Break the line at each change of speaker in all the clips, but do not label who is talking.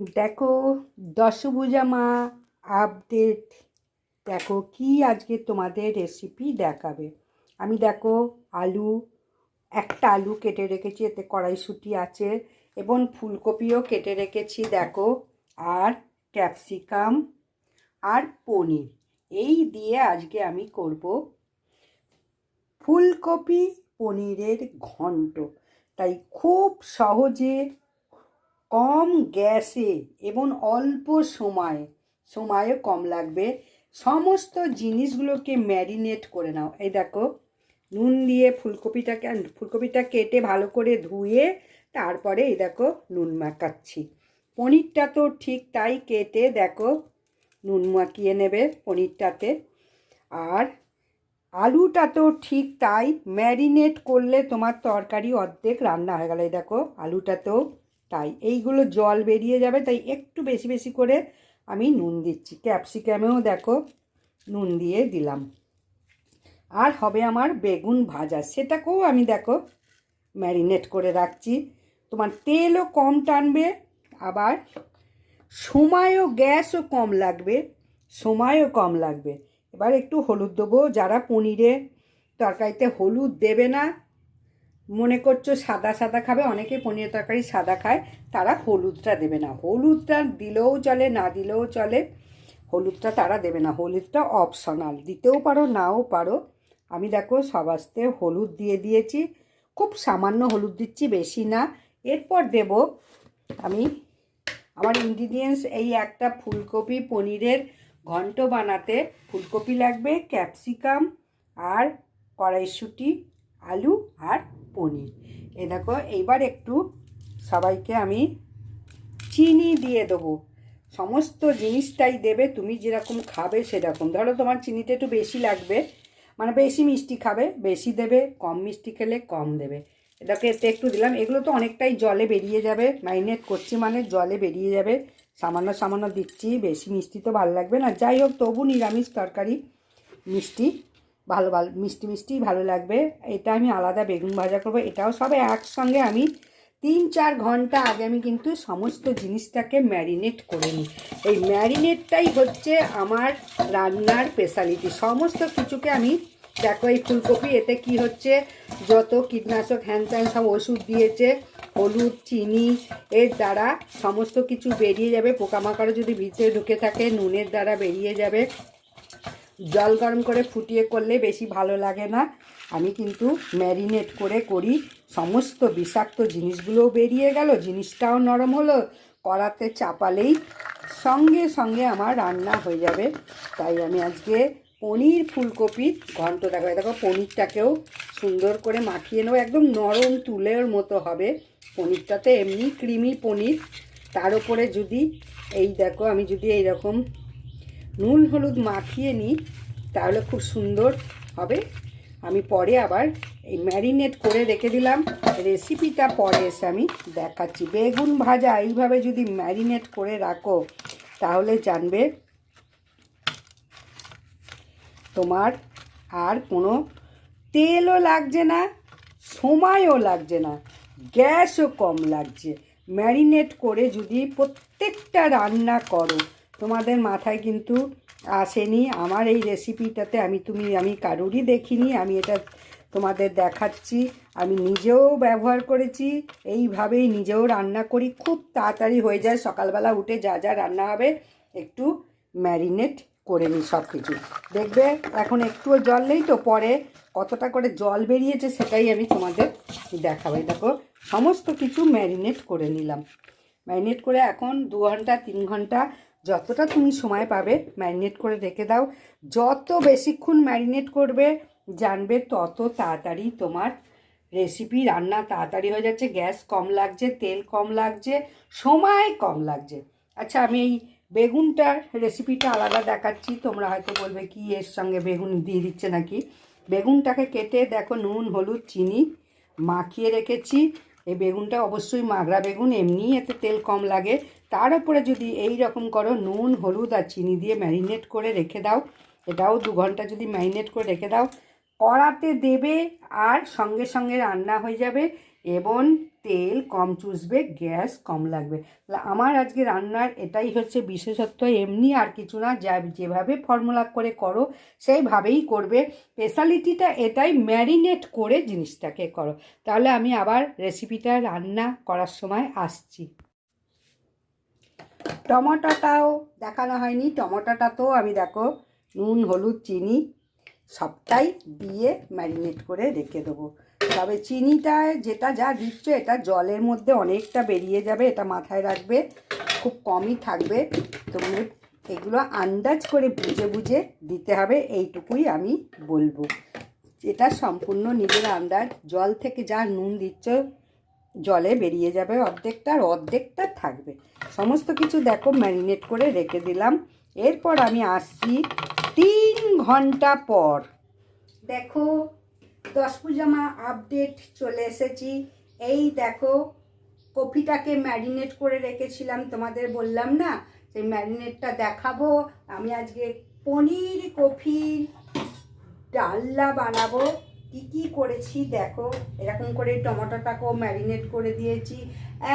দেখো, দশভুজা মা আপডেট দেখো, কি আজকে তোমাদের রেসিপি দেখাবে? আমি দেখো, আলু, একটা আলু কেটে রেখেছি, এতে কড়াইশুঁটি আছে এবং ফুলকপিও কেটে রেখেছি, দেখো, আর ক্যাপসিকাম আর পনির। এই দিয়ে আজকে আমি করব ফুলকপি পনিরের ঘন্ট। তাই খুব সহজে কম গ্যাসে এবং অল্প সময়ে সময়ও কম লাগবে। সমস্ত জিনিসগুলোকে ম্যারিনেট করে নাও। এই দেখো, নুন দিয়ে ফুলকপিটাকে, ফুলকপিটা কেটে ভালো করে ধুয়ে তারপরে এই দেখো নুন মাখাচ্ছি। পনিরটা তো ঠিক তাই কেটে দেখো নুন মাখিয়ে নেবে পনিরটাতে। আর আলুটা তো ঠিক তাই ম্যারিনেট করলে তোমার তরকারি অর্ধেক রান্না হয়ে গেল। এই দেখো আলুটাতেও তাই এইগুলো জল বেরিয়ে যাবে, তাই একটু বেশি বেশি করে আমি নুন দিচ্ছি। ক্যাপসিকামেও দেখো নুন দিয়ে দিলাম। আর হবে আমার বেগুন ভাজা, সেটাকেও আমি দেখো ম্যারিনেট করে রাখছি। তোমার তেলও কম টানবে, আবার সময়ও, গ্যাসও কম লাগবে, সময়ও কম লাগবে। এবার একটু হলুদ দেবো, যারা পনিরে তরকারিতে হলুদ দেবে না মনে করছ সাদা সাদা খাবে? অনেকে পনির তরকারি সাদা খায়, তারা হলুদটা দেবে না। হলুদটা দিলেও চলে, না দিলেও চলে, হলুদটা তারা দেবে না। হলুদটা অপশনাল দিতেও পারো, নাও পারো। আমি দেখো সবাস্তে হলুদ দিয়ে দিয়েছি। খুব সামান্য হলুদ দিচ্ছি, বেশি না। এরপর দেব আমি আমার ইনগ্রিডিয়েন্টস এই একটা ফুলকপি পনিরের ঘন্ট বানাতে। ফুলকপি লাগবে, ক্যাপসিকাম আর কড়াইশুঁটি আলু আর পনির। এ দেখো, এইবার একটু সবাইকে আমি চিনি দিয়ে দেবো। সমস্ত জিনিসটাই দেবে, তুমি যেরকম খাবে সেরকম। ধরো তোমার চিনিটা একটু বেশি লাগবে মানে বেশি মিষ্টি খাবে, বেশি দেবে, কম মিষ্টি খেলে কম দেবে। এটাকে এতে একটু দিলাম। এগুলো তো অনেকটাই জলে বেরিয়ে যাবে, ম্যারিনেট করছি মানে জলে বেরিয়ে যাবে। সামান্য সামান্য দিচ্ছি, বেশি মিষ্টি তো ভালো লাগবে না। যাই হোক, তবু নিরামিষ তরকারি মিষ্টি ভালো ভালো, মিষ্টি মিষ্টি ভালো লাগবে। এটা আমি আলাদা বেগুন ভাজা করব। এটাও সব একসঙ্গে আমি তিন, চার ঘণ্টা আগে আমি কিন্তু সমস্ত জিনিসটাকে ম্যারিনেট করে নিই। এই ম্যারিনেটটাই হচ্ছে আমার রান্নার স্পেশালিটি সমস্ত কিছুকে আমি, দেখো এই ফুলকপি, এতে কি হচ্ছে? যত কীটনাশক, হ্যান সব ওষুধ দিয়েছে, হলুদ, চিনি, এর দ্বারা সমস্ত কিছু বেরিয়ে যাবে। পোকামাকড় যদি ভিতরে ঢুকে থাকে, নুনের দ্বারা বেরিয়ে যাবে। জল গরম করে ফুটিয়ে করলে বেশি ভালো লাগে না। আমি কিন্তু ম্যারিনেট করে করি। সমস্ত বিষাক্ত জিনিসগুলোও বেরিয়ে গেল, জিনিসটাও নরম হলো। কড়াতে চাপালেই সঙ্গে সঙ্গে আমার রান্না হয়ে যাবে। তাই আমি আজকে পনির ফুলকপির ঘন্ট দেখো দেখো, পনিরটাকেও সুন্দর করে মাখিয়ে নেব। একদম নরম তুলের মতো হবে। পনিরটাতে এমনি ক্রিমি পনির। তার উপরে যদি এই দেখো, আমি যদি এইরকম নুন হলুদ মাখিয়ে নিই, তাহলে খুব সুন্দর হবে। আমি পরে আবার এই ম্যারিনেট করে রেখে দিলাম। রেসিপিটা পরে এসে আমি দেখাচ্ছি। বেগুন ভাজা এইভাবে যদি ম্যারিনেট করে রাখো, তাহলে জানবে তোমার আর কোনো তেলও লাগছে না, সময়ও লাগছে না, গ্যাসও কম লাগছে। ম্যারিনেট করে যদি প্রত্যেকটা রান্না করো তোমাদের মাথায় কিন্তু আসেনি। আমার এই রেসিপিটাতে আমি তুমি, আমি কারোরই দেখিনি, আমি এটা তোমাদের দেখাচ্ছি। আমি নিজেও ব্যবহার করেছি, এইভাবেই নিজেও রান্না করি। খুব তাড়াতাড়ি হয়ে যায়, সকালবেলা উঠে যা যা রান্না হবে, একটু ম্যারিনেট করে নিই সব কিছু দেখবে, এখন একটুও জল নেই তো, পরে কতটা করে জল বেরিয়েছে সেটাই আমি তোমাদের দেখাবো। দেখো, সমস্ত কিছু ম্যারিনেট করে নিলাম। ম্যারিনেট করে এখন দু ঘণ্টা, তিন ঘণ্টা যতটা তুমি সময় পাবে ম্যারিনেট করে রেখে দাও। যত বেশিক্ষণ ম্যারিনেট করবে, জানবে তত তাড়াতাড়ি তোমার রেসিপি রান্না তাড়াতাড়ি হয়ে যাচ্ছে। গ্যাস কম লাগছে, তেল কম লাগছে, সময় কম লাগছে। আচ্ছা আমি এই বেগুনটার রেসিপিটা আলাদা দেখাচ্ছি। তোমরা হয়তো বলবে, কি এর সঙ্গে বেগুন দিয়ে দিচ্ছে নাকি? বেগুনটাকে কেটে দেখো, নুন, হলুদ, চিনি মাখিয়ে রেখেছি। এই বেগুনটা অবশ্যই মাগরা বেগুন এমনি এতে তেল কম লাগে। তার উপরে যদি এই রকম করো, নুন, হলুদ আর চিনি দিয়ে ম্যারিনেট করে রেখে দাও। এটাও দু ঘণ্টা যদি ম্যারিনেট করে রেখে দাও। কড়াতে দেবে আর সঙ্গে সঙ্গে রান্না হয়ে যাবে। এবং তেল কম চুষবে, গ্যাস কম লাগবে। আমার আজকে রান্নার এটাই হচ্ছে বিশেষত্ব, এমনি আর কিছু না, যা যেভাবে ফর্মুলা করে করো, সেইভাবেই করবে। স্পেশালিটিটা এটাই ম্যারিনেট করে জিনিসটাকে করো। তাহলে আমি আবার রেসিপিটা রান্না করার সময় আসছি। টমেটোটাও দেখানো হয়নি টমেটোটা তো আমি দেখো নুন, হলুদ, চিনি সবটাই দিয়ে ম্যারিনেট করে রেখে দেবো। তবে চিনিটায় যেটা যা দিচ্ছ, এটা জলের মধ্যে অনেকটা বেরিয়ে যাবে, এটা মাথায় রাখবে, খুব কমই থাকবে। তোমরা এগুলো আন্দাজ করে বুঝে বুঝে দিতে হবে, এইটুকুই আমি বলব। এটা সম্পূর্ণ নিজের আন্দাজ, জল থেকে যা নুন দিচ্ছ, জলে বেরিয়ে যাবে, অর্ধেকটা আর অর্ধেকটা থাকবে। সমস্ত কিছু দেখো, ম্যারিনেট করে রেখে দিলাম। এরপর আমি আসছি তিন ঘণ্টা পর। দেখো দশ পূজামা আপডেট চলে এসেছি। এই দেখো কফিটাকে ম্যারিনেট করে রেখেছিলাম, তোমাদের বললাম না? সেই ম্যারিনেটটা দেখাবো। আমি আজকে পনির কফির ডাল্লা বানাবো। কি কি করেছি দেখো, এরকম করে টমেটোটাকেও ম্যারিনেট করে দিয়েছি।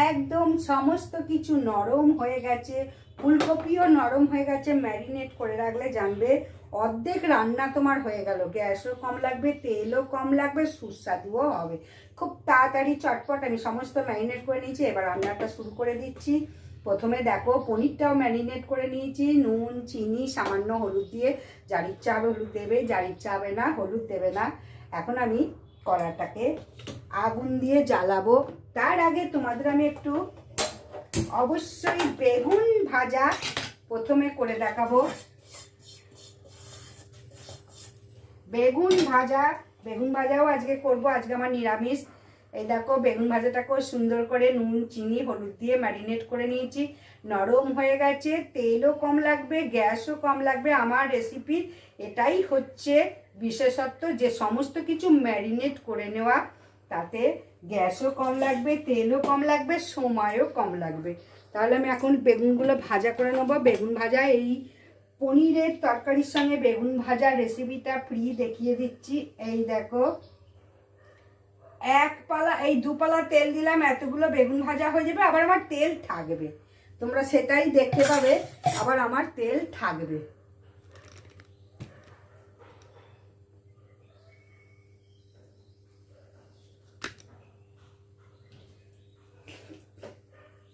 একদম সমস্ত কিছু নরম হয়ে গেছে, ফুলকপিও নরম হয়ে গেছে ম্যারিনেট করে রাখলে জানবে অর্ধেক রান্না তোমার হয়ে গেল। গ্যাসও কম লাগবে, তেলও কম লাগবে, সুস্বাদুও হবে। খুব তাড়াতাড়ি, চটপট আমি সমস্ত ম্যারিনেট করে নিয়েছি, এবার রান্নাটা শুরু করে দিচ্ছি। প্রথমে দেখো, পনিরটাও ম্যারিনেট করে নিয়েছি। নুন, চিনি, সামান্য হলুদ দিয়ে। যার ইচ্ছা হবে হলুদ দেবে যার ইচ্ছা হবে না, হলুদ দেবে না। এখন আমি কড়াটাকে আগুন দিয়ে জ্বালাবো। তার আগে তোমাদের আমি একটু অবশ্যই বেগুন ভাজা প্রথমে করে দেখাবো। বেগুন ভাজা, বেগুন ভাজাও আজকে করব, আজকে আমার নিরামিষ। এই দেখো, বেগুন ভাজাটা ভাজাটাকেও সুন্দর করে নুন, চিনি, হলুদ দিয়ে ম্যারিনেট করে নিয়েছি। নরম হয়ে গেছে, তেলও কম লাগবে, গ্যাসও কম লাগবে। আমার রেসিপি এটাই হচ্ছে বিশেষত্ব, যে সমস্ত কিছু ম্যারিনেট করে নেওয়া। তাতে গ্যাসও কম লাগবে, তেলও কম লাগবে, সময়ও কম লাগবে। তাহলে আমি এখন বেগুনগুলো ভাজা করে নেব। বেগুন ভাজা এই পনিরের তরকারির সঙ্গে বেগুন ভাজা রেসিপিটা ফ্রি দেখিয়ে দিচ্ছি। এই দেখো। এক পালা, এই দুপালা তেল দিলাম, এতগুলো বেগুন ভাজা হয়ে যাবে, আবার আমার তেল থাকবে। তোমরা সেটাই দেখতে পাবে, আবার আমার তেল থাকবে।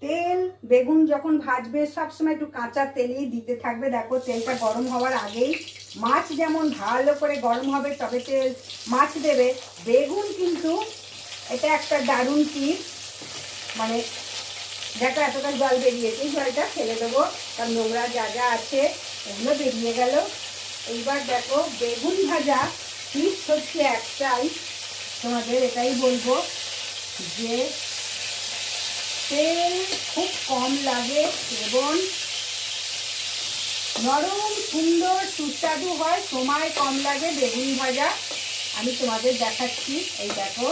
তেল, বেগুন যখন ভাজবে, সবসময় একটু কাঁচা তেলেই দিতে থাকবে। দেখো, তেলটা গরম হওয়ার আগেই মাছ যেমন ভালো করে গরম হবে, তবে তেল মাছ দেবে। বেগুন কিন্তু এটা একটা দারুণ টিপ। মানে দেখো, এতটা জল বেরিয়েছে জলটা ফেলে দেবো। তার নোংরা যা যা আছে ওগুলো বেরিয়ে গেল। এইবার দেখো, বেগুন ভাজা টিপস হচ্ছে একটাই। তোমাদের এটাই বলব যে তেল খুব কম লাগে এবং নরম, সুন্দর, সুস্বাদু হয়। সময় কম লাগে বেগুন ভাজা। আমি তোমাদের দেখাচ্ছি। এই দেখো,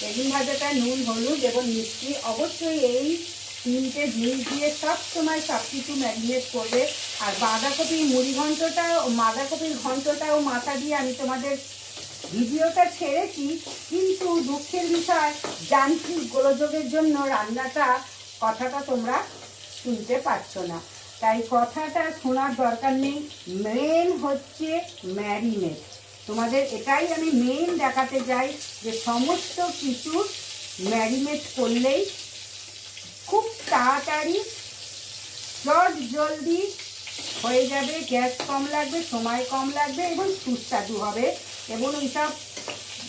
বেগুন ভাজাটা নুন, হলুদ এবং মিষ্টি। অবশ্যই এই তিনটে জিনিস দিয়ে সব সময় সব কিছু ম্যারিনেট করবে। আর বাঁধাকপির মুড়ি ঘন্টটা বাঁধাকপির ঘন্টটাও মাথা দিয়ে আমি তোমাদের ভিডিওটা ছেড়েছি, কিন্তু দুঃখের বিষয়, যান্ত্রিক গোলযোগের জন্য রান্নাটা কথাটা তোমরা শুনতে পাচ্ছ না। তাই কথাটা শোনার দরকার নেই। মেন হচ্ছে ম্যারিনেট তোমাদের এটাই আমি মেন দেখাতে চাই যে সমস্ত কিছু ম্যারিনেট করলেই খুব তাড়াতাড়ি চট জলদি হয়ে যাবে, গ্যাস কম লাগবে, সময় কম লাগবে এবং সুস্বাদু হবে। এবং ওইসব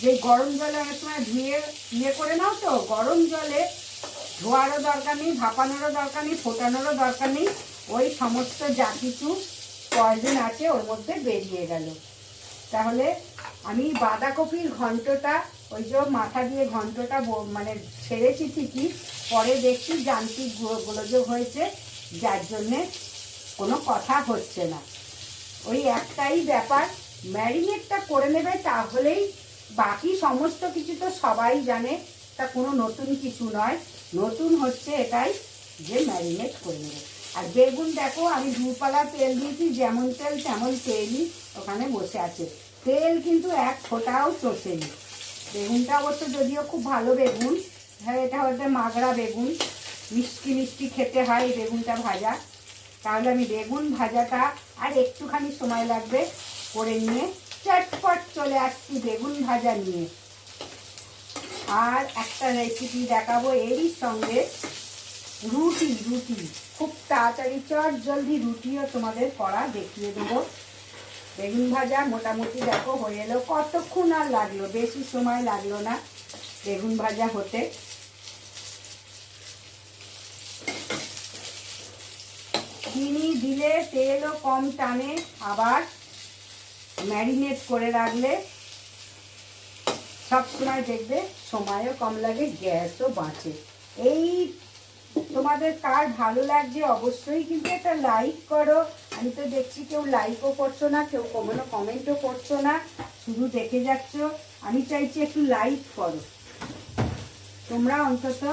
যে গরম জলে অনেক সময় ধুয়ে ইয়ে করে নাও তো, গরম জলে ধোয়ারও দরকার নেই, ভাপানোরও দরকার নেই, ফোটানোরও দরকার নেই, ওই সমস্ত যা কিছু পয়জন আছে ওর মধ্যে বেরিয়ে গেল। তাহলে আমি বাঁধাকপির ঘন্টটা, ওই যে মাথা দিয়ে ঘন্টটা মানে ছেড়েছি ঠিকই, পরে দেখছি যান্ত্রিক গোলযোগ হয়েছে, যার জন্যে কোনো কথা হচ্ছে না। ওই একটাই ব্যাপার ম্যারিনেটটা করে নেবে তাহলেই বাকি সমস্ত কিছু তো সবাই জানে, তা কোনো নতুন কিছু নয়। নতুন হচ্ছে এটাই যে ম্যারিনেট করে নেবে। আর বেগুন দেখো, আমি দুপালা তেল দিয়েছি, যেমন তেল তেমন তেলই ওখানে বসে আছে। তেল কিন্তু এক ফোঁটাও চষেনি বেগুনটা অবশ্য যদিও খুব ভালো বেগুন হ্যাঁ এটা হচ্ছে মাগড়া বেগুন। মিষ্টি মিষ্টি খেতে হয় বেগুনটা ভাজা। তাহলে আমি বেগুন ভাজাটা আর একটুখানি সময় লাগবে। করে নিয়ে চটপট চলে আসছি বেগুন ভাজা নিয়ে। আর একটা রেসিপি দেখাবো এরই সঙ্গে। রুটি রুটি। খুব তাড়াতাড়ি, চট জলদি রুটিও তোমাদের করা দেখিয়ে দেবো। বেগুন ভাজা মোটামুটি দেখো হয়ে এলো। কতক্ষণ আর লাগল? বেশি সময় লাগল না বেগুন ভাজা হতে। চিনি দিলে তেলও কম টানে। আবার ম্যারিনেট করে রাখলে সব সময় দেখবে সময়ও কম লাগে, গ্যাসও বাঁচে। এই তোমাদের কার ভালো লাগছে অবশ্যই কিন্তু একটা লাইক করো। আমি তো দেখছি কেউ লাইকও করছ না, কেউ কোনো কমেন্টও করছ না। শুধু দেখে যাচ্ছ। আমি চাইছি একটু লাইক করো। তোমরা অন্তত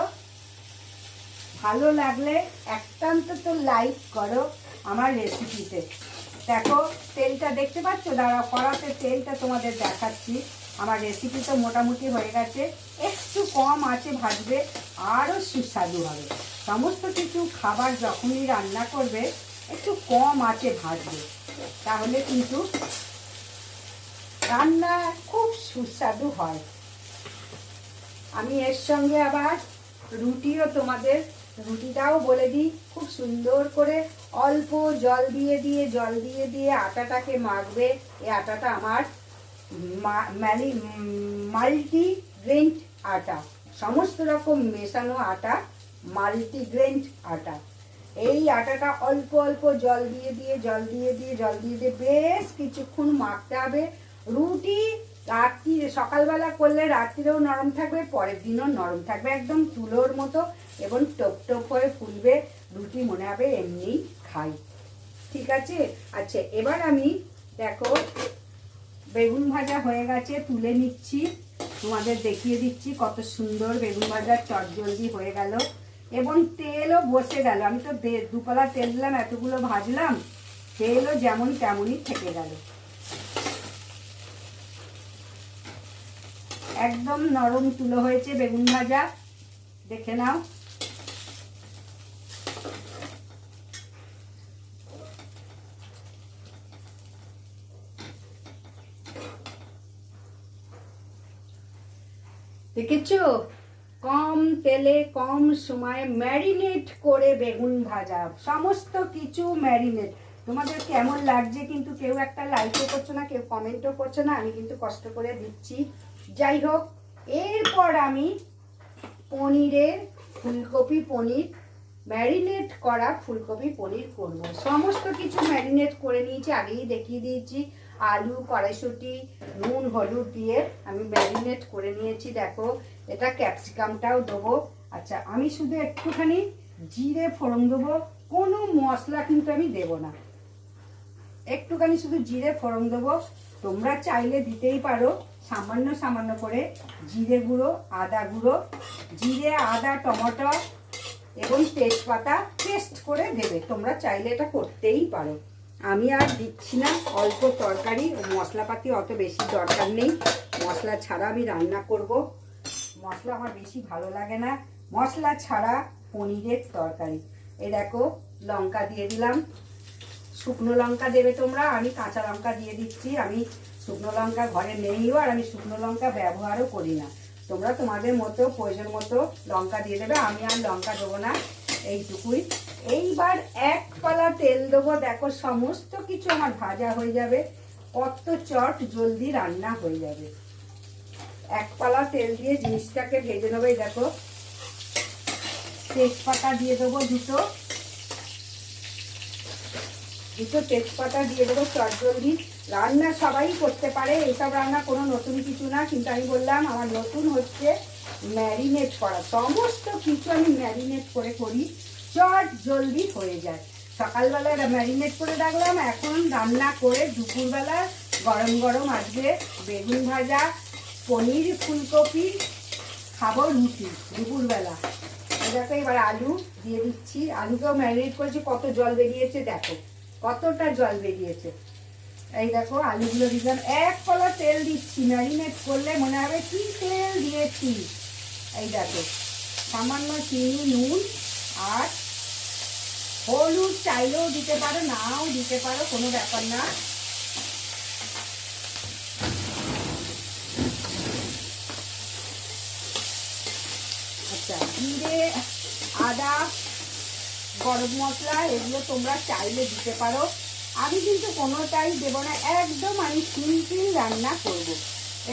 ভালো লাগলে একটা অন্তত লাইক করো আমার রেসিপিতে দেখো, তেলটা দেখতে পাচ্ছ? দাঁড়া কড়াতে তেলটা তোমাদের দেখাচ্ছি। আমার রেসিপি তো মোটামুটি হয়ে গেছে। একটু কম আছে ভাজবে, আরও সুস্বাদু হবে। সমস্ত কিছু খাবার যখনই রান্না করবে, একটু কম আছে ভাজবে। তাহলে কিন্তু রান্না খুব সুস্বাদু হয়। আমি এর সঙ্গে আবার রুটিও তোমাদের, রুটিটাও বলে দিই, খুব সুন্দর করে অল্প জল দিয়ে দিয়ে, জল দিয়ে দিয়ে আটাটাকে মাখবে। এই আটাটা আমার ম্যালি মাল্টি গ্রেন্ট আটা। সমস্ত রকম মেশানো আটা মাল্টি গ্রেন্ট আটা। এই আটাটা অল্প অল্প জল দিয়ে দিয়ে, জল দিয়ে দিয়ে, জল দিয়ে দিয়ে বেশ কিছুক্ষণ মাখতে হবে। রুটি রাত্রি, সকালবেলা করলে রাত্রিরেও নরম থাকবে, পরের দিনও নরম থাকবে। একদম তুলোর মতো এবং টপ টপ হয়ে ফুলবে। রুটি মনে হবে এমনি খাই। ঠিক আছে? আচ্ছা এবার আমি দেখো, বেগুন ভাজা হয়ে গেছে, তুলে নিচ্ছি। তোমাদের দেখিয়ে দিচ্ছি কত সুন্দর বেগুন ভাজা চটজলদি হয়ে গেল। এবং তেলও বসে গেল। আমি তো দুকলা তেল দিলাম, এতগুলো ভাজলাম, তেলও যেমন তেমনই থেকে গেল। একদম নরম তুলো হয়েছে বেগুন ভাজা। দেখে নাও। দেখেছ? কম তেলে, কম সময়ে ম্যারিনেট করে বেগুন ভাজা। সমস্ত কিছু ম্যারিনেট। তোমাদের কেমন লাগছে কিন্তু কেউ একটা লাইকও করছ না, কেউ কমেন্টও করছ না, আমি কিন্তু কষ্ট করে দিচ্ছি। যাই হোক, এরপর আমি পনিরের ফুলকপি পনির ম্যারিনেট করা ফুলকপি পনির করব। সমস্ত কিছু ম্যারিনেট করে নিয়েছি, আগেই দেখিয়ে দিয়েছি। আলু, কড়াইশুটি, নুন, হলুদ দিয়ে আমি ম্যারিনেট করে নিয়েছি, দেখো। এটা ক্যাপসিকামটাও দেবো। আচ্ছা আমি শুধু একটুখানি জিরে, ফোড়ন দেবো। কোনো মশলা কিন্তু আমি দেব না। একটুখানি শুধু জিরে, ফোড়ন দেবো। তোমরা চাইলে দিতেই পারো। সামান্য সামান্য করে জিরে গুঁড়ো, আদা গুঁড়ো। জিরে, আদা, টমেটো এবং তেজপাতা পেস্ট করে দেবে। তোমরা চাইলে এটা করতেই পারো। আমি আর দিচ্ছি না, অল্প তরকারি, মশলাপাতি অত বেশি দরকার নেই। মশলা ছাড়া আমি রান্না করব। মশলা আমার বেশি ভালো লাগে না। মশলা ছাড়া পনিরের তরকারি। এ দেখো, লঙ্কা দিয়ে দিলাম। শুকনো লঙ্কা দেবে তোমরা, আমি কাঁচা লঙ্কা দিয়ে দিচ্ছি। আমি শুকনো লঙ্কা ঘরে নেইও আর আমি শুকনো লঙ্কা ব্যবহারও করি না। তোমরা তোমাদের মতো, প্রয়োজন মতো লঙ্কা দিয়ে দেবে। আমি আর লঙ্কা দেবো না। এইটুকুই। এইবার এক পালা তেল দেবো। দেখো, সমস্ত কিছু আমার ভাজা হয়ে যাবে। কত চট জলদি রান্না হয়ে যাবে। এক পালা তেল দিয়ে জিনিসটাকে ভেজে নেবে। দেখো, তেজপাতা দিয়ে দেবো দুটো। দুটো তেজপাতা দিয়ে দেবো চটজলদি রান্না সবাই করতে পারে, এইসব রান্না কোনো নতুন কিছু না। কিন্তু আমি বললাম, আমার নতুন হচ্ছে ম্যারিনেট করা। সমস্ত কিছু আমি ম্যারিনেট করে করি। চট জলদি হয়ে যায়। সকালবেলা ম্যারিনেট করে রাখলাম। এখন রান্না করে দুপুরবেলা গরম গরম আজকে বেগুন ভাজা, পনির ফুলকপি, খাব রুটি দুপুরবেলা। দেখো এবার আলু দিয়ে দিচ্ছি। আলুকেও ম্যারিনেট করেছি। কত জল বেরিয়েছে দেখো, কতটা জল বেরিয়েছে। এই দেখো, আলুগুলো দিলাম। এক কলা তেল দিচ্ছি। ম্যারিনেট করলে মনে হবে কি তেল দিয়েছি? এই দেখো, সামান্য চিনি, নুন আর হলুদ চাইলেও দিতে পারো, নাও দিতে পারো, কোনো ব্যাপার না। আচ্ছা জিরে, আদা, গরম মশলা, এগুলো তোমরা চাইলে দিতে পারো। আমি কিন্তু কোনোটাই দেবো না, একদম আমি সিম্পল রান্না করব।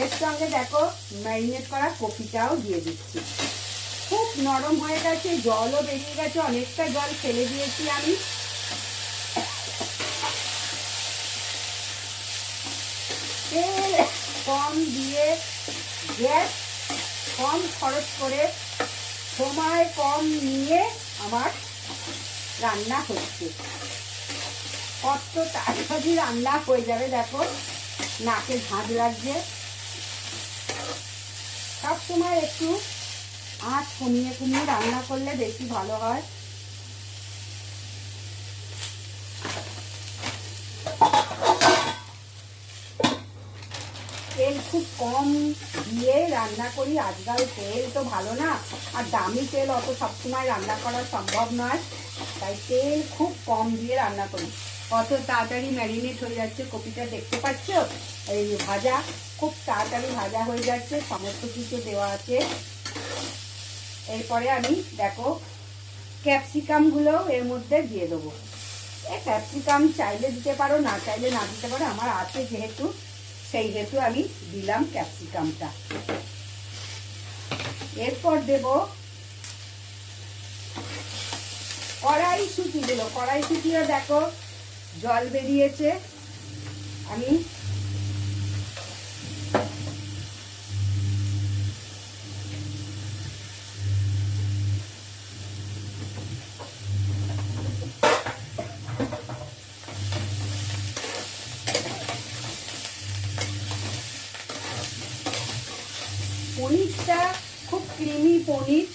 এর সঙ্গে দেখো ম্যারিনেট করা কপিটাও দিয়ে দিচ্ছি। নরম হয়ে গেছে, জলও বেরিয়ে গেছে, অনেকটা জল ফেলে দিয়েছি আমি। কম দিয়ে গ্যাস কম খরচ করে সময় কম নিয়ে আমার রান্না হচ্ছে। কত তাড়াতাড়ি রান্না হয়ে যাবে দেখো, নাকে ঝাঁঝ লাগছে। সব সময় একটু আঁচ কমিয়ে কমিয়ে রান্না করলে বেশি ভালো হয়। তেল খুব কম দিয়ে রান্না করি। আজকাল তেল তো ভালো না, আর দামি তেল অত সবসময় রান্না করা সম্ভব নয়। তাই তেল খুব কম দিয়ে রান্না করি। কত তাড়াতাড়ি ম্যারিনেট হয়ে যাচ্ছে, কপিটা দেখতে পাচ্ছ? এই ভাজা, খুব তাড়াতাড়ি ভাজা হয়ে যাচ্ছে, সমস্ত কিছু দেওয়া আছে। এরপরে আমি, দেখো, ক্যাপসিকামগুলো এর মধ্যে দিয়ে দেবো। এ, ক্যাপসিকাম চাইলে দিতে পারো, না চাইলে না দিতে পারো, আমার আছে যেহেতু, সেই হেতু আমি দিলাম ক্যাপসিকামটা। এরপর দেব কড়াইশুটিগুলো কড়াইশুটিও দেখো, জল বেরিয়েছে। আমি পনিরটা খুব ক্রিমি পনির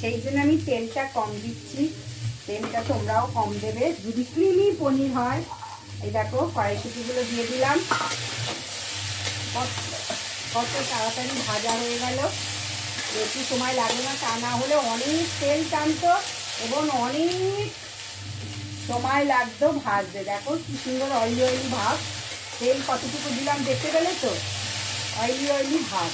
সেই জন্য আমি তেলটা কম দিচ্ছি। তেলটা তোমরাও কম দেবে। যদি ক্রিমি পনির হয়, এই দেখো কড়াইশুটিগুলো দিয়ে দিলাম। কত- তাড়াতাড়ি ভাজা হয়ে গেল। বেশি সময় লাগে না, তা না হলে অনেক তেল টানতো এবং অনেক সময় লাগতো ভাজতে। দেখো কি সুন্দর অয়েলি অয়েলি ভাব। তেল কতটুকু দিলাম, দেখতে পেলে তো? অয়েলি অয়েলি ভাব।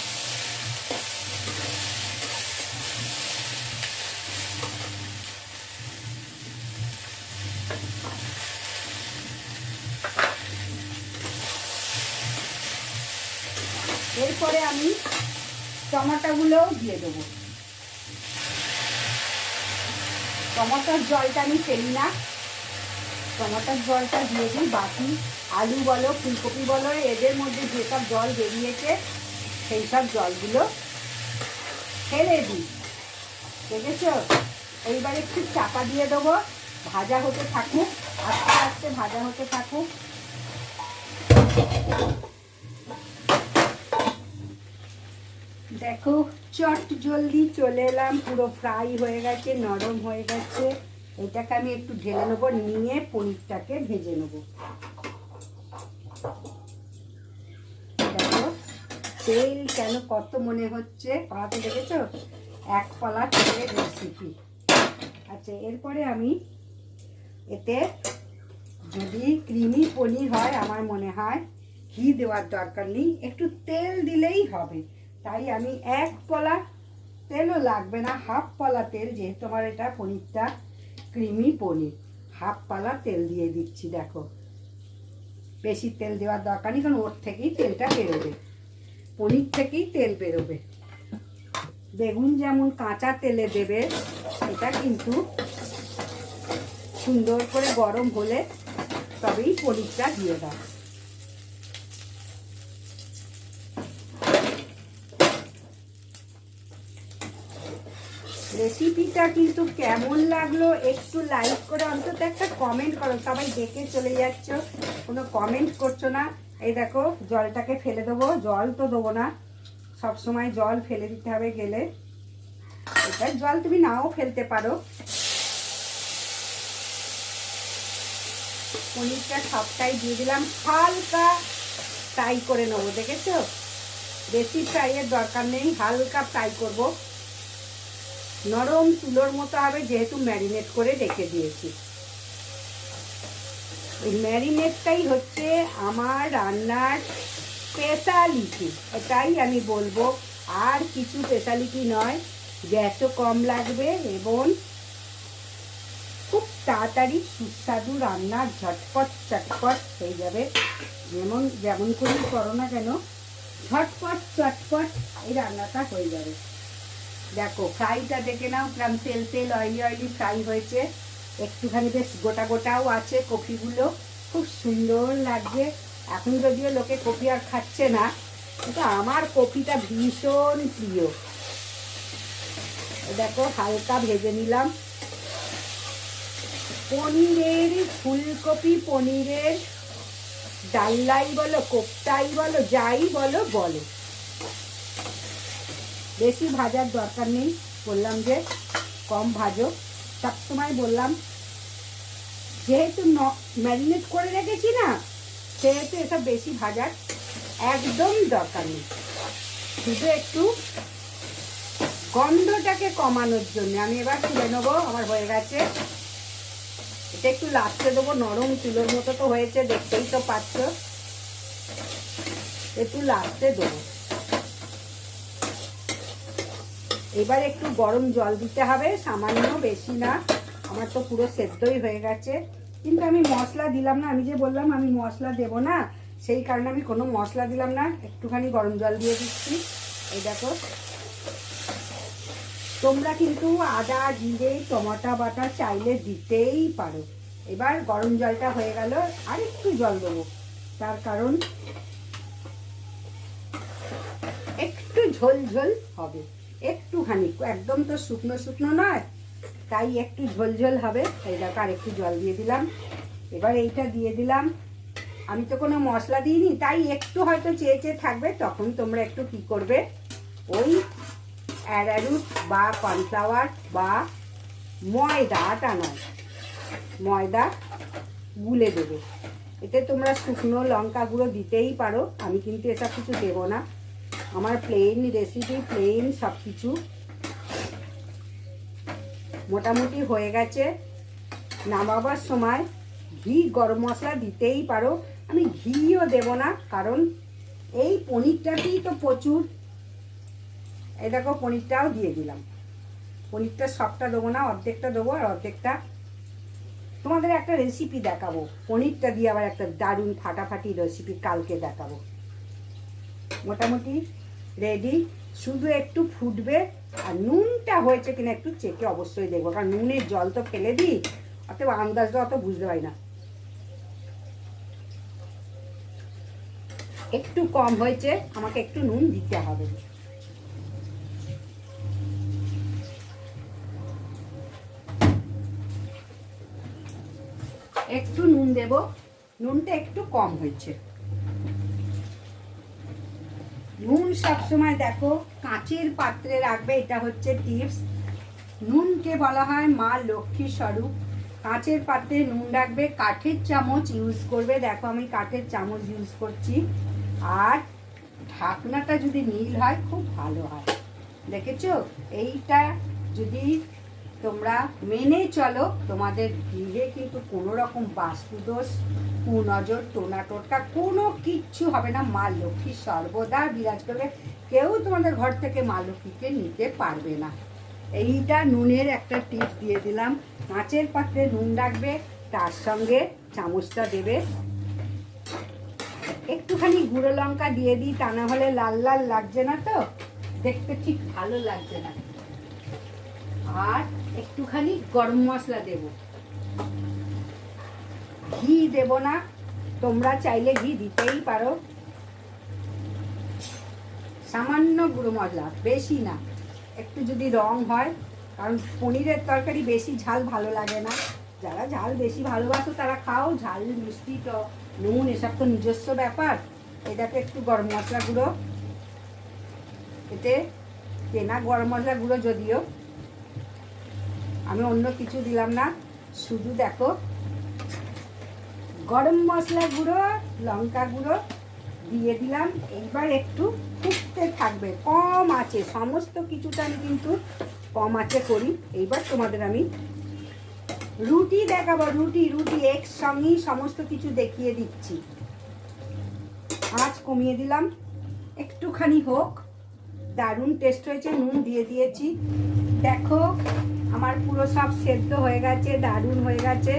এরপরে আমি টমাটোগুলোও দিয়ে দেবো। টমাটোর জলটা আমি ফেলি না। টমাটোর জলটা দিয়ে দিই, বাকি আলু বলো, ফুলকপি বলো, এদের মধ্যে যেসব জল বেরিয়েছে সেই সব জলগুলো ফেলে দিই। দেখেছ? এইবার একটু চাপা দিয়ে দেবো। ভাজা হতে থাকুক, আস্তে আস্তে ভাজা হতে থাকুক। দেখো, চট জলদি চলে এলাম, পুরো ফ্রাই হয়ে গেছে, নরম হয়ে গেছে। এটাকে আমি একটু ঢেলে নেব, নিয়ে পনিরটাকে ভেজে নেব। তেল কেন কত মনে হচ্ছে? পাতে দেখেছ? এক কলা তেলের রেসিপি আচ্ছা এরপরে আমি এতে যদি ক্রিমি পনির হয়, আমার মনে হয়, ঘি দেওয়ার দরকার নেই। একটু তেল দিলেই হবে। তাই আমি এক পলা তেলও লাগবে না, হাফ পলা তেল যেহেতু আমার এটা পনিরটা ক্রিমি পনির। হাফ পালা তেল দিয়ে দিচ্ছি, দেখো। বেশি তেল দেওয়ার দরকার নেই, কারণ ওর থেকেই তেলটা বেরোবে। পনির থেকেই তেল বেরোবে। বেগুন যেমন কাঁচা তেলে দেবে, এটা কিন্তু সুন্দর করে গরম হলে তবেই পনিরটা দিয়ে দাও। রেসিপিটা কিন্তু কেমন লাগল একটু লাইক করে অন্তত একটা কমেন্ট করো। সবাই দেখে চলে যাচ্ছ, কোনো কমেন্ট করছ না। এই দেখো, জলটাকে ফেলে দেবো। জল তো দেবো না। সব সময় জল ফেলে দিতে হবে গেলে। এটা জল তুমি নাও ফেলতে পারো। পনিরটা সবটাই দিয়ে দিলাম। হালকা ফ্রাই করে নেব, দেখেছ? বেশি ফ্রাইয়ের দরকার নেই, হালকা ফ্রাই করব। নরম তুলোর মতো হবে যেহেতু ম্যারিনেট করে রেখে দিয়েছি। এই ম্যারিনেটটাই হচ্ছে আমার রান্নার স্পেশালিটি এটাই আমি বলব। আর কিছু স্পেশালিটি নয় গ্যাসও কম লাগবে এবং খুব তাড়াতাড়ি সুস্বাদু রান্না ঝটপট চটপট হয়ে যাবে। যেমন যেমন করেই করো না কেন, ঝটপট চটপট এই রান্নাটা হয়ে যাবে। দেখো ফ্রাইটা দেখে নাও কিরম তেল তেল অয়েলি অয়েলি ফ্রাই হয়েছে। একটুখানি বেশ গোটা গোটাও আছে কফিগুলো খুব সুন্দর লাগছে। এখন যদিও লোকে কফি আর খাচ্ছে না, কিন্তু আমার কফিটা ভীষণ প্রিয়। দেখো, হালকা ভেজে নিলাম। পনিরের ফুলকপি, পনিরের ডাল্লাই বলো, কোপ্তাই বলো, যাই বলো বলো। বেশি ভাজার দরকার নেই। বললাম যে কম ভাজো। সবসময় বললাম, যেহেতু ম্যারিনেট করে রেখেছি না, সেহেতু এসব বেশি ভাজার একদম দরকার নেই। শুধু একটু গন্ধটাকে কমানোর জন্য। আমি এবার তুলে নেব, আমার হয়ে গেছে। এটা একটু লাস্টে দেবো, নরম তুলোর মতো তো হয়েছে, দেখতেই তো পাচ্ছ। একটু লাস্টে দেবো। এবার একটু গরম জল দিতে হবে, সামান্য বেশি না। আমার তো পুরো সেদ্ধই হয়ে গেছে। কিন্তু আমি মশলা দিলাম না, আমি যে বললাম আমি মশলা দেব না, সেই কারণে আমি কোনো মশলা দিলাম না, একটুখানি গরম জল দিয়ে দিচ্ছি। এই দেখো। তোমরা কিন্তু আদা, জিরে, টমাটা বাটা চাইলে দিতেই পারো। এবার গরম জলটা হয়ে গেল, আর একটু জল দেবো। তার কারণ একটু ঝোল ঝোল হবে। একটুখানি, একদম তো শুকনো শুকনো নয়, তাই একটু ঝোল ঝোল হবে। এই দেখো আর একটু জল দিয়ে দিলাম। এবার এইটা দিয়ে দিলাম। আমি তো কোনো মশলা দিইনি, তাই একটু হয়তো চেয়ে চেয়ে থাকবে, তখন তোমরা একটু কি করবে? ওই অ্যারারুট বা কর্নফ্লাওয়ার বা ময়দা, আটা নয়, ময়দা গুলে দেবে। এতে তোমরা শুকনো লঙ্কা গুঁড়ো দিতেই পারো, আমি কিন্তু এসব কিছু দেবো না। আমার প্লেন রেসিপি প্লেন সব কিছু মোটামুটি হয়ে গেছে। নামাবার সময় ঘি, গরম মশলা দিতেই পারো। আমি ঘিও দেব না, কারণ এই পনিরটাতেই তো প্রচুর। এই দেখো, পনিরটাও দিয়ে দিলাম। পনিরটা সবটা দেবো না, অর্ধেকটা দেবো আর অর্ধেকটা তোমাদের একটা রেসিপি দেখাবো। পনিরটা দিয়ে আবার একটা দারুণ ফাটাফাটি রেসিপি কালকে দেখাবো। মোটামুটি রেডি শুধু একটু ফুটবে আর নুনটা হয়েছে কিনা একটু চেকে অবশ্যই দেখব, কারণ নুনের জল তো ফেলে দিই। অতএব আন্দাজটা অত বুঝতে পারি না। একটু কম হয়েছে, আমাকে একটু নুন দিতে হবে। একটু নুন দেব, নুনটা একটু কম হয়েছে। নুন সবসময় দেখো, কাঁচের পাত্রে রাখবে, এটা হচ্ছে টিপস নুনকে বলা হয় মা লক্ষ্মী স্বরূপ। কাঁচের পাত্রে নুন রাখবে, কাঠের চামচ ইউজ করবে। দেখো আমি কাঠের চামচ ইউজ করছি। আর ঢাকনাটা যদি নীল হয়, খুব ভালো হয়। দেখেছ? এইটা যদি তোমরা মেনে চলো, তোমাদের গৃহে কিন্তু কোনো রকম বাস্তুদোষ, কুনজর, টোনা টোটকা, কোনো কিচ্ছু হবে না। মা লক্ষ্মী সর্বদা বিরাজ করবে। কেউ তোমাদের ঘর থেকে মা লক্ষ্মীকে নিতে পারবে না। এইটা নুনের একটা টিপ দিয়ে দিলাম। মাছের পাত্রে নুন রাখবে, তার সঙ্গে চামচটা দেবে। একটুখানি গুঁড়ো লঙ্কা দিয়ে দিই, তা না হলে লাল লাল লাগছে না তো? দেখতে ঠিক ভালো লাগছে না। আর একটুখানি গরম মশলা দেব। ঘি দেব না, তোমরা চাইলে ঘি দিতেই পারো। সামান্য গুঁড়ো মশলা, বেশি না। একটু যদি রং হয়, কারণ পনিরের তরকারি বেশি ঝাল ভালো লাগে না। যারা ঝাল বেশি ভালোবাসো তারা খাও, ঝাল, মিষ্টি তো নুন, এসব তো নিজস্ব ব্যাপার। এটাকে একটু গরম মশলা গুঁড়ো। এতে কেনা গরম মশলা গুঁড়ো যদিও। আমি অন্য কিছু দিলাম না, শুধু দেখো, গরম মশলা গুঁড়ো, লঙ্কা গুঁড়ো দিয়ে দিলাম। এইবার একটু ফুটতে থাকবে, কম আছে, সমস্ত কিছুটা আমি কিন্তু কম আছে করি। এইবার তোমাদের আমি রুটি দেখাবো, রুটি রুটি, একসঙ্গেই সমস্ত কিছু দেখিয়ে দিচ্ছি। আঁচ কমিয়ে দিলাম, একটুখানি হোক, দারুণ টেস্ট হয়েছে, নুন দিয়ে দিয়েছি। দেখো আমার পুরো সব সেদ্ধ হয়ে গেছে, দারুণ হয়ে গেছে।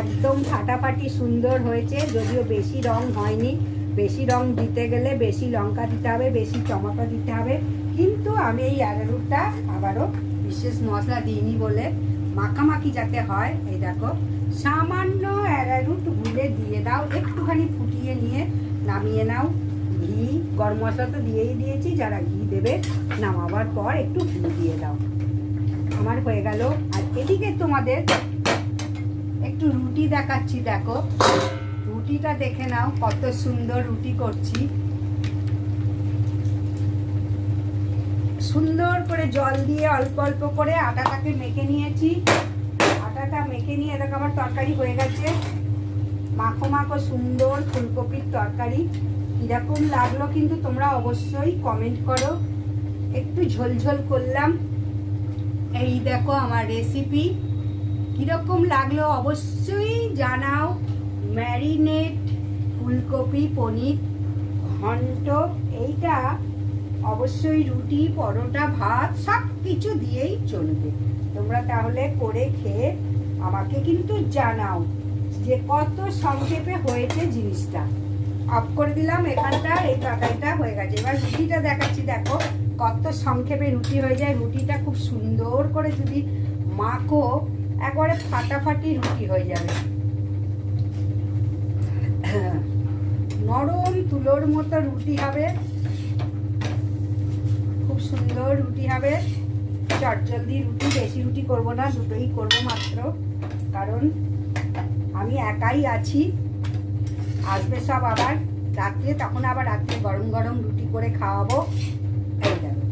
একদম ফাটাফাটি সুন্দর হয়েছে, যদিও বেশি রং হয়নি। বেশি রং দিতে গেলে বেশি লঙ্কা দিতে হবে, বেশি টমেটো দিতে হবে। কিন্তু আমি এই অ্যারারুটটা আবারও বিশেষ মশলা দিইনি বলে মাখামাখি যাতে হয়, এই দেখো। সামান্য অ্যারারুট গুলে দিয়ে দাও, একটুখানি ফুটিয়ে নিয়ে নামিয়ে নাও। ঘি, গরম মশলা তো দিয়েই দিয়েছি, যারা ঘি দেবে নামাবার পর একটু ঘি দিয়ে দাও। আমার হয়ে গেল। আর এদিকে তোমাদের একটু রুটি দেখাচ্ছি, দেখো। রুটিটা দেখে নাও, কত সুন্দর রুটি করছি। সুন্দর করে জল দিয়ে অল্প অল্প করে আটাটাকে মেখে নিয়েছি। আটাটা মেখে নিয়ে, দেখো আমার তরকারি হয়ে গেছে। মাখো মাখো সুন্দর ফুলকপির তরকারি। কীরকম লাগল কিন্তু তোমরা অবশ্যই কমেন্ট করো। একটু ঝোলঝোল করলাম। এই দেখো আমার রেসিপি কীরকম লাগল অবশ্যই জানাও। ম্যারিনেট ফুলকপি, পনির, ঘন্ট, এইটা অবশ্যই রুটি, পরোটা, ভাত, সব কিছু দিয়েই চলবে। তোমরা তাহলে করে খেয়ে আমাকে কিন্তু জানাও যে কত সংক্ষেপে হয়েছে জিনিসটা। অফ করে দিলাম, এখানটা, এই তরকারিটা হয়ে গেছে। এবার রুটিটা দেখাচ্ছি, দেখো। কত সংক্ষেপে রুটি হয়ে যায়, রুটিটা খুব সুন্দর করে যদি মাখো, একবারে ফাটাফাটি রুটি হয়ে যাবে। নরম তুলোর মতো রুটি হবে। খুব সুন্দর রুটি হবে। চটজলদি রুটি, বেশি রুটি করব না, দুটোই করব মাত্র। কারণ আমি একাই আছি। আসবে সব আবার রাত্রে, তখন আবার রাত্রে গরম গরম রুটি করে খাওয়াবো এই দেখো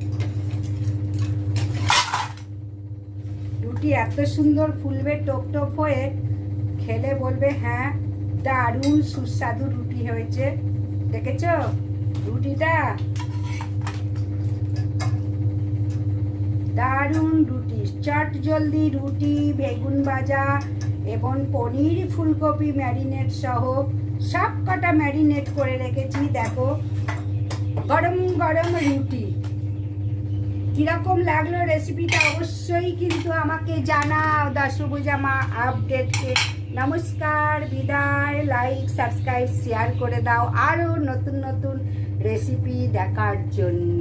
রুটি এত সুন্দর ফুলবে টোপ টোপ হয়ে, খেলে বলবে হ্যাঁ দারুণ সুস্বাদু রুটি হয়েছে। দেখেছ? রুটিটা? দারুণ রুটি, চট জলদি রুটি, বেগুন ভাজা এবং পনির, ফুলকপি, ম্যারিনেট সহ সব কটা ম্যারিনেট করে রেখেছি, দেখো। গরম গরম রুটি। কীরকম লাগল রেসিপিটা অবশ্যই কিন্তু আমাকে জানাও। দশভুজামা আপডেটকে নমস্কার, বিদায়। লাইক সাবস্ক্রাইব শেয়ার করে দাও। আরও নতুন নতুন রেসিপি দেখার জন্য।